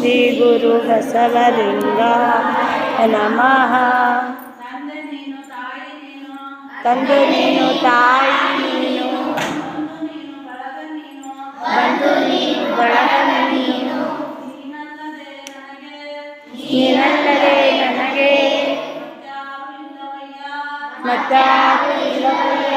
ಶ್ರೀ ಗುರು ಬಸವಲಿಂಗ ನಮಃ ತಂದೆ ನೀನು ತಾಯಿ ನೀನು ತಂದೆ ನೀನು ತಾಯಿ ನೀನು ಬಂಧು ನೀನು ಬಳಗ ನೀನು ಬಂಧು ನೀನು ಬಳಗ ನೀನು ನೀನಲ್ಲದೆ ನನಗೆ ನೀನಲ್ಲದೆ ನನಗೆ ಮತ್ಯಾರು ಇಲ್ಲವಯ್ಯ ಮತ್ತಾರು ಇಲ್ಲವಯ್ಯ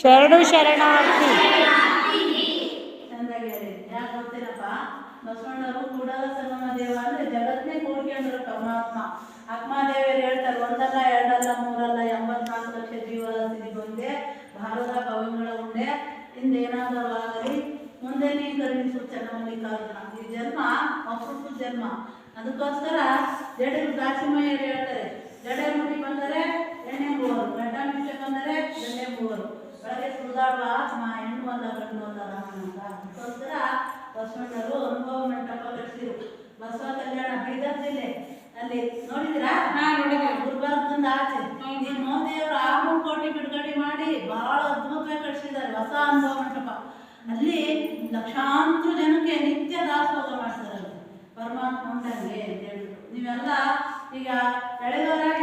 ಶರಣು ಶರಣಾರ್ಥಿ. ಬಸವಣ್ಣವರು ಕೂಡಲ ಸಂಗಮ ದೇವ ಅಂದ್ರೆ ಜಗತ್ನೇ ಕೂಡ್ಕೊಂಡ್ರು ಪರಮಾತ್ಮ. ಆತ್ಮಾದೇವಿಯರು ಹೇಳ್ತಾರೆ, ಒಂದಲ್ಲ, ಎರಡಲ್ಲ, ಮೂರಲ್ಲ, ಎಂಬತ್ನಾಲ್ಕು ಲಕ್ಷ ಜೀವರಾಶಿಗೊಂದೇ ಭಾರತ ಕವಿಗಳ ಉಂಡೆ. ಹಿಂದೇನಾದರೂ ಆಗಲಿ ಮುಂದೆ ನೀ ಕರುಣಿಸು ಚನ್ನಮಲ್ಲಿಕಾರ್ಜುನ ಈ ಜನ್ಮ ಅಪರೂಪದ ಜನ್ಮ. ಅದಕ್ಕೋಸ್ಕರ ಜಡರು ದಾಸಿಮಯ್ಯರು ಹೇಳ್ತಾರೆ ಜಡೆ ಒಳಗೆ ಮಾ ಹೆಣ್ಣು ಅಲ್ಲ ಗಂಡು ಅಲ್ಲ ರಾಮನ ಅಂತ. ಅದಕ್ಕೋಸ್ಕರ ಬಸವಣ್ಣರು ಅನುಭವ ಮಂಟಪ ಕಟ್ಟಿಸಿರು ಬಸವ ಕಲ್ಯಾಣ ಬೀದರ್ ಜಿಲ್ಲೆ. ಅಲ್ಲಿ ನೋಡಿದಿರಾ ಗುಲ್ಬರ್ಗದಿಂದ ಆಚೆ. ಈ ಮೋದಿಯವರು ಆರ್ನೂರು ಕೋಟಿ ಬಿಡುಗಡೆ ಮಾಡಿ ಬಹಳ ಅದ್ಭುತವಾಗಿ ಕಟ್ಟಿಸಿದ್ದಾರೆ ಹೊಸ ಅನುಭವ ಮಂಟಪ. ಅಲ್ಲಿ ಲಕ್ಷಾಂತರ ಜನಕ್ಕೆ ನಿತ್ಯ ದಾಸೋಹ ಮಾಡ್ತಾರೆ. ಪರಮಾತ್ಮ ಉಂಟಂಗೆ ಅಂತ ಹೇಳಿದ್ರು ನೀವೆಲ್ಲ ಈಗ ಎಳೆದವರಾಗಿ